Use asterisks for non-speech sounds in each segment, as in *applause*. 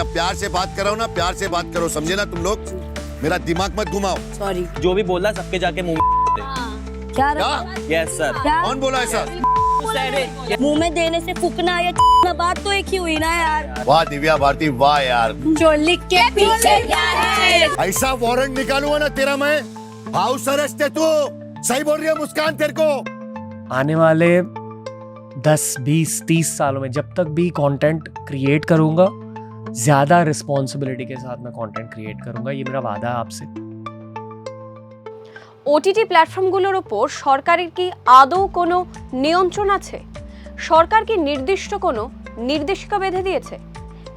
जब प्यार से बात कर रहा हूँ ना प्यार से बात करो समझे ना तुम लोग? मेरा दिमाग मत घुमाओ। सॉरी जो भी बोला सबके जाके मुँह *laughs* क्या क्या? यस सर कौन बोला ऐसा मुँह में देने से फूकना या बात तो एक ही हुई ना यार। वाह दिव्या भारती वाह यार। जो लिख के पीछे है? ऐसा वारंट निकालूँगा ना तेरा मैं। अरेस्ट है तू। सही बोल रही है मुस्कान तेरे को। आने वाले दस बीस तीस सालों में जब तक भी कंटेंट क्रिएट करूँगा ज्यादा रिस्पॉन्सिबिलिटी के साथ मैं कंटेंट क्रिएट करूंगा ये मेरा वादा है आपसे ওটিটি প্ল্যাটফর্মগুলোর ওপর সরকারের কি আদৌ কোনো নিয়ন্ত্রণ আছে সরকার কি নির্দিষ্ট কোনো নির্দেশিকা বেঁধে দিয়েছে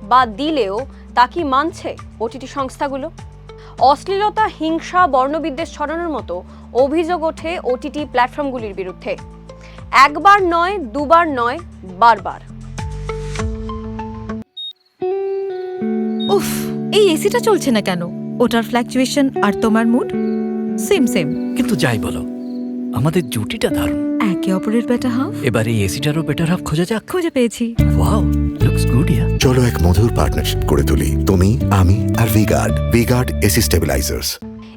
বা দিলেও তা কি মানছে ওটিটি সংস্থাগুলো অশ্লীলতা হিংসা বর্ণবিদ্বেষ ছড়ানোর মতো অভিযোগ ওঠে ওটিটি প্ল্যাটফর্মগুলির বিরুদ্ধে একবার নয় দুবার নয় বারবার উফ এই এসিটা চলছে না কেন? ওটার ফ্ল্যাকচুয়েশন আর তোমার মুড সেম সেম কিন্তু যাই বলো আমাদের জুটিটা দারুণ। একে অপরের বেটা হাফ এবার এই এসিটারও বেটার হাফ খোঁজা যাক। খুঁজে পেয়েছি। ওয়াও লুকস গুড ইয়া চলো এক মধুর পার্টনারশিপ করে তুলি তুমি আমি আর V Guard V Guard AC stabilisers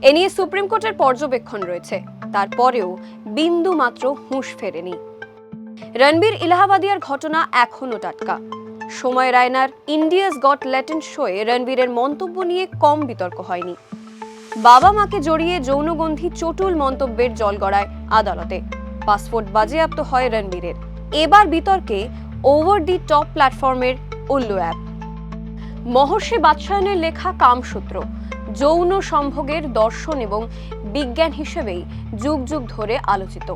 এ নিয়ে সুপ্রিম কোর্টের পর্যবেক্ষণ রয়েছে। তারপরেও বিন্দু মাত্র হুঁশ ফেরেনি। রণবীর ইলাহাবাদিয়ার ঘটনা এখনও টাটকা। সময় রায়নার ইন্ডিয়াস গট ল্যাটেন্ট শোয়ে রণবীরের মন্তব্য নিয়ে কম বিতর্ক হয়নি। বাবা মাকে জড়িয়ে যৌনগন্ধি চটুল মন্তব্যের জল গড়ায় আদালতে। পাসপোর্ট বাজেয়াপ্ত হয় রণবীরের। এবার বিতর্কে ওভার দি টপ প্ল্যাটফর্মের উল্লু অ্যাপ। মহর্ষি বাদশায়নের লেখা কামসূত্র, যৌন সম্ভোগের দর্শন এবং বিজ্ঞান হিসেবেই যুগ যুগ ধরে আলোচিত।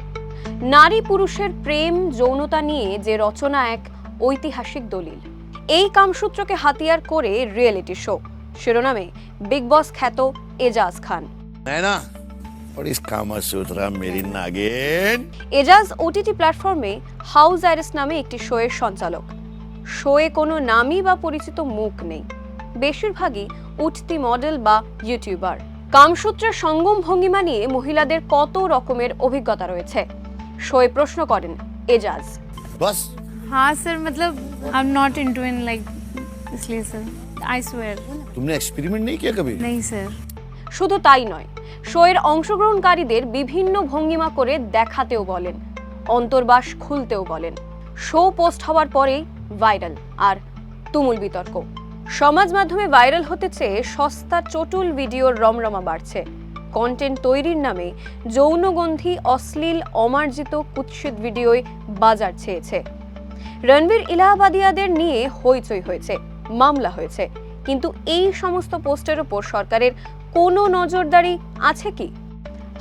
নারী পুরুষের প্রেম, যৌনতা নিয়ে যে রচনা এক ঐতিহাসিক দলিল। এই কামসূত্রকে হাতিয়ার করে রিয়েলিটি শো শিরোনামে বিগ বস খ্যাত এজাজ খান। এজাজ ওটিটি প্ল্যাটফর্মে হাউস আইরিস নামে একটি শোয়ের সঞ্চালক। শোয়ে কোনো নামই বা পরিচিত মুখ নেই। বেশিরভাগই উঠতি মডেল বা ইউটিউবার কামসূত্রের সঙ্গম ভঙ্গিমা নিয়ে মহিলাদের কত রকমের অভিজ্ঞতা রয়েছে? শোয়ে প্রশ্ন করেন এজাজ। हाँ सर मतलब I am not into in like इसलिए सर आई स्वेयर तुमने एक्सपेरिमेंट नहीं किया कभी नहीं सर শুধু তাই নয় শোয়ের অংশগ্রহণকারীদের বিভিন্ন ভঙ্গিমা করে দেখাতেও বলেন অন্তর্বাস খুলতেও বলেন শো পোস্ট হওয়ার পরেই ভাইরাল আর তুমুল বিতর্ক সমাজ মাধ্যমে ভাইরাল হতে চেয়ে সস্তা চটুল ভিডিওর রমরমা বাড়ছে কন্টেন্ট তৈরির নামে যৌনগন্ধি অশ্লীল অমার্জিত কুৎসিত ভিডিওয় বাজার ছেয়েছে রণবীর ইলাহাবাদিয়াদের নিয়ে হইচই হয়েছে, মামলা হয়েছে। কিন্তু এই সমস্ত পোস্টের ওপর সরকারের কোনো নজরদারি আছে কি?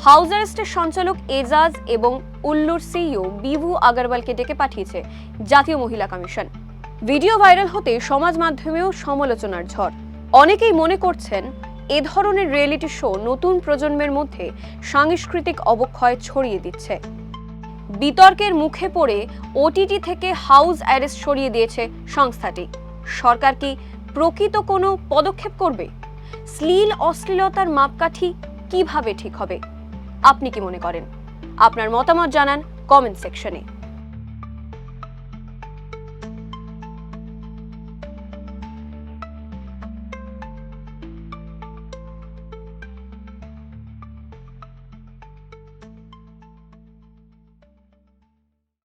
হাউস অ্যারেস্টের সঞ্চালক এজাজ এবং উল্লুর সিইও বিভু আগরওয়ালকে ডেকে পাঠিয়েছে জাতীয় মহিলা কমিশন। ভিডিও ভাইরাল হতে সমাজ মাধ্যমেও সমালোচনার ঝড়। অনেকেই মনে করছেন এ ধরনের রিয়েলিটি শো নতুন প্রজন্মের মধ্যে সাংস্কৃতিক অবক্ষয় ছড়িয়ে দিচ্ছে। বিতর্কের মুখে পড়ে ওটিটি থেকে হাউস অ্যারেস্ট সরিয়ে দিয়েছে সংস্থাটি। সরকার কি প্রকৃত কোনো পদক্ষেপ করবে? শ্লীল অশ্লীলতার মাপকাঠি কীভাবে ঠিক হবে? আপনি কি মনে করেন? আপনার মতামত জানান কমেন্ট সেকশনে